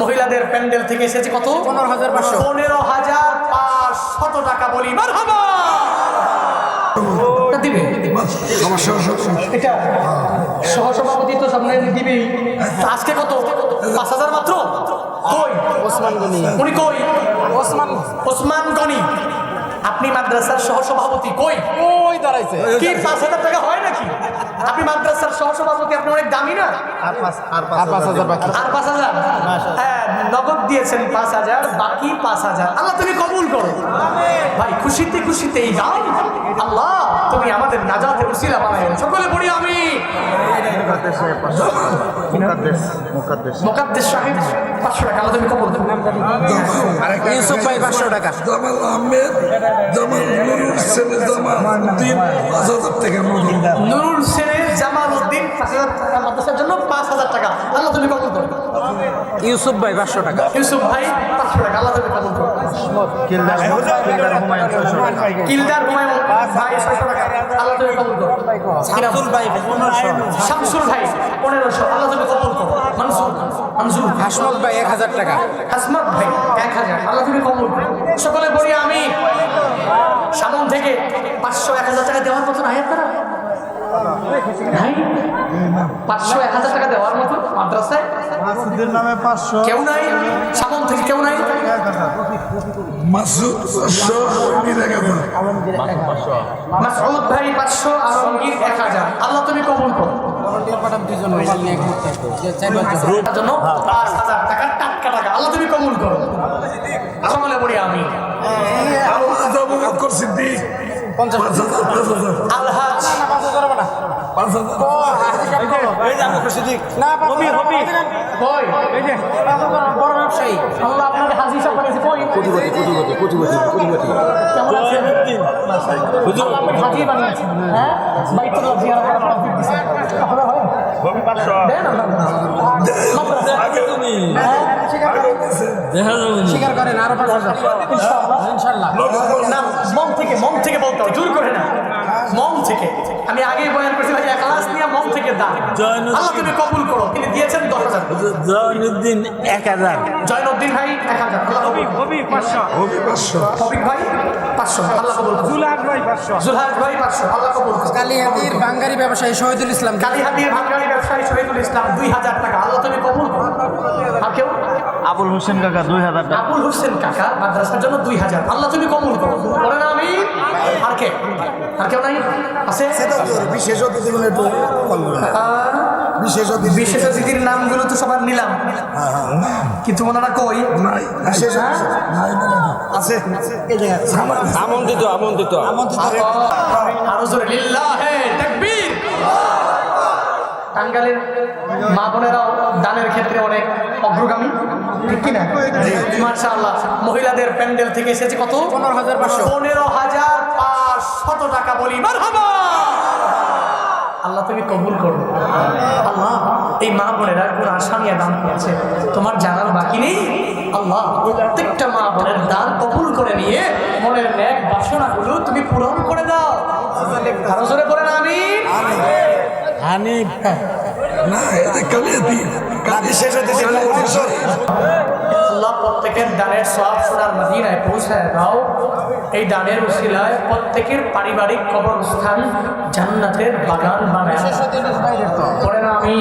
মহিলাদের প্যান্ডেল থেকে এসেছে কত? পনেরো হাজার পাঁচশো। পনেরো হাজার পাঁচশত টাকা বলি। মারহাবা! তা দিবে? এটা সহসভাপতি তো সামনে দিবেই আজকে কত? পাঁচ হাজার মাত্র? কই? ওসমান গনি। উনি কই? ওসমান। ওসমান গনি। আপনি মাদ্রাসার সহসভাপতি কই? ওই দাঁড়াইছে। কি পাঁচ হাজার টাকা হয় নাকি? আপনি মাদ্রাসার সহসভাপতি আপনি অনেক দামি না? আর পাঁচ হাজার আর পাঁচ হাজার হ্যাঁ দিয়েছেন পাঁচ হাজার বাকি পাঁচ হাজার। আল্লাহ তুমি কবুল করো। ভাই খুশিতে খুশিতেই যাও। আল্লাহ তুমি আমাদের নাজাতে উসিলা বানাই সকলে পড়ি আমি মোকাদ্দেশ সাহেব পাঁচশো টাকা আল্লাহ তুমি ইউসুফ ভাই পাঁচশো টাকা। জামাল আহমেদ জামাল নুরুল ছেলে জামাল তিন পাঁচ হাজার টাকার নুরুল। সেরে জামাল উদ্দিন পাঁচ হাজার টাকা মাদ্রাসার জন্য পাঁচ হাজার টাকা। আল্লাহ তুমি কবুল করো ইউসুফ ভাই পাঁচশো টাকা। ইউসুফ ভাই পাঁচশো টাকা আল্লাহ তুমি কবুল করো কিলদার হুমায়ুন ভাই ছয়শো টাকা। আল্লাহ তুমি কবুল করো। শামসুল ভাই পনেরোশো। শামসুর ভাই পনেরোশো। আল্লাহ তুমি কবুল করো। মনসুর মনসুর। হাসমত ভাই এক হাজার টাকা। হাসমত ভাই এক হাজার। আল্লাহ তুমি কবুল করো। সকলে বলি আমি। সামন থেকে পাঁচশো এক হাজার টাকা দেওয়ার মতন আয়াত তারা নাই পাঁচশো এক হাজার টাকা দেওয়ার মতো মাদ্রাসায়? নামে পাঁচশো। কেউ নাই? সামন থেকে কেউ নাই? মাসুদ পাঁচশো ভাই পাঁচশো আলমগীর এক হাজার। আল্লাহ তুমি কবুল করো। জন্য পাঁচ হাজার টাকা টাটকা টাকা। আল্লাহ তুমি কবুল করো। সকলে বলি আমি করছি হাজার। আলহাজ। পাঁচ স্বীকার করেন আরও ইনশাল্লাহ না মন থেকে মন থেকে বলতে জোর করে না। থেকে আমি আগে বয়ান করছি ভাই এখলাস নিয়ে মন থেকে দান। আল্লাহ তুমি কবুল করো। তিনি দিয়েছেন দশ হাজার। জয়নুদ্দিন এক হাজার। জয়নুদ্দিন ভাই এক হাজার। আল্লাহ কবুল হবি পাঁচশো। হবি ভাই পাঁচশো। আল্লাহ কবুল করো। দুলাখ ভাই পাঁচশো। জুলহাজ ভাই পাঁচশো। আল্লাহ কবুল করো। কালিহাতির বাঙ্গারি ব্যবসায়ী শহীদুল ইসলাম। কালীহাতির ভাঙ্গারি ব্যবসায়ী শহীদুল ইসলাম দুই হাজার টাকা। আল্লাহ তুমি কবুল করো। আর কেউ? আবুল হোসেন কাকা দুই হাজার টাকা। আবুল হোসেন কাকা মাদ্রাসার জন্য দুই হাজার। আল্লাহ তুমি কবুল করো। বলেন আমি আর কে আর কেউ নাই? আছে? বিশেষ একটু বিশেষ অতিথি বিশেষ অতিথির নামগুলো তো সবার নিলাম। কিন্তু ওনারা কই? নাই বলে না। আছে। আমন্ত্রিত আমন্ত্রিত। আরও জোরে। লিল্লাহে তাকবীর। টাঙ্গালের মা বোনেরাও দানের ক্ষেত্রে অনেক অগ্রগামী। ঠিক কিনা? মার্শাল্লাহ মহিলাদের প্যান্ডেল থেকে এসেছে কত? পনেরো হাজার পাঁচশো। পনেরো হাজার এই মা বোনেরা কোন আশা নিয়ে দান করেছে? তোমার জানার বাকি নেই? আল্লাহ প্রত্যেকটা মা বোনের দান কবুল করে নিয়ে মনের ন্যাক বাসনাগুলো তুমি পূরণ করে দাও। আরও জোরে করে না আমি হানিফ না এটা কালিয়াতি বিশেষ অতিথি আল্লাহ প্রত্যেকের দানের সব সোনার মদিনায় পৌঁছায় দাও। এই দানের উশিলায় প্রত্যেকের পারিবারিক কবরস্থান জান্নাতের বাগান বানায় আমি